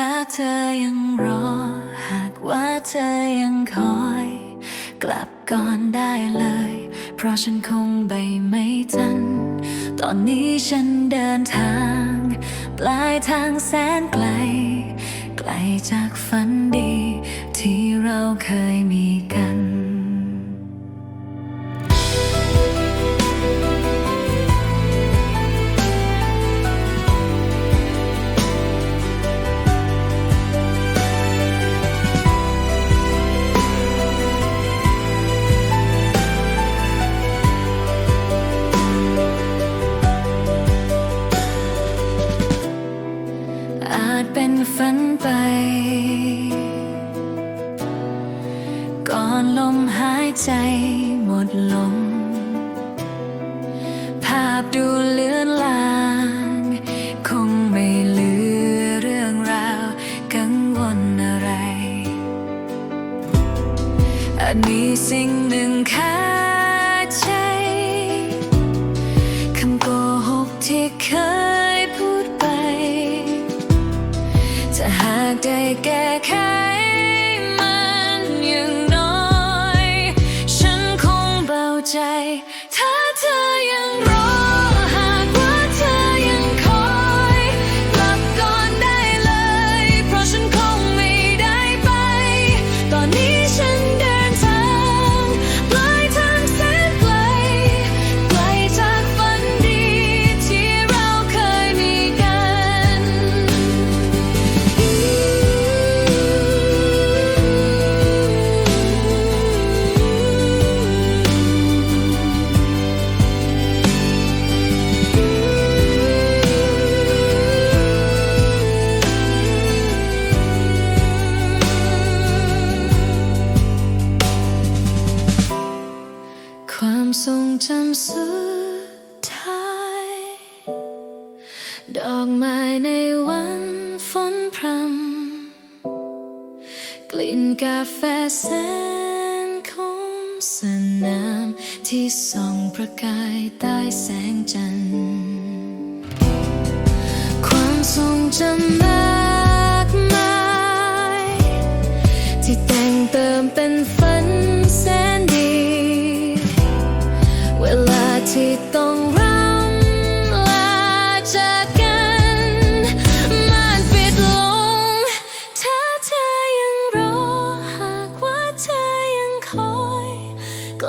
ถ้าเธอยังรอ หากว่าเธอยังคอย กลับก่อนได้เลย เพราะฉันคงไปไม่ทัน ตอนนี้ฉันเดินทาง ปลายทางแสนไกล ไกลจากฝันดี ที่เราเคย อาจเป็นฝันไป ก่อนลมหายใจหมดลงภาพดูเลือนลาง คงไม่เหลือเรื่องราวกังวลอะไรอาจมีสิ่งหนึ่งคา จะหากได้แก้ไขมันอย่างน้อย ฉันคงเบาใจถ้าเธอ ความทรงจำสุดท้าย ดอกไม้ในวันฝนพรำกลิ่นกาแฟแสนคมสนามที่ส่องประกายใต้แสงจันทร์ความทรงจำ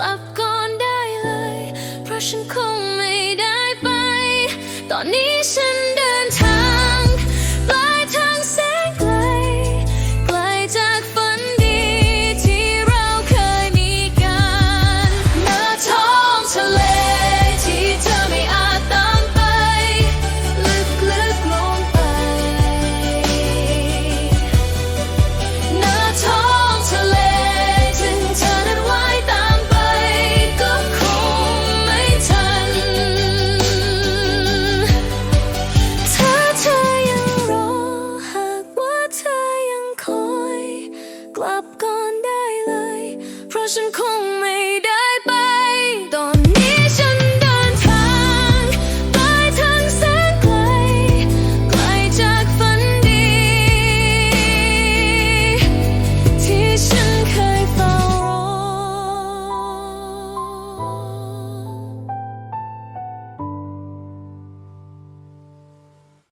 ลับก่อนได้เลย เพราะฉันคงไม่ได้ไป ตอนนี้ฉัน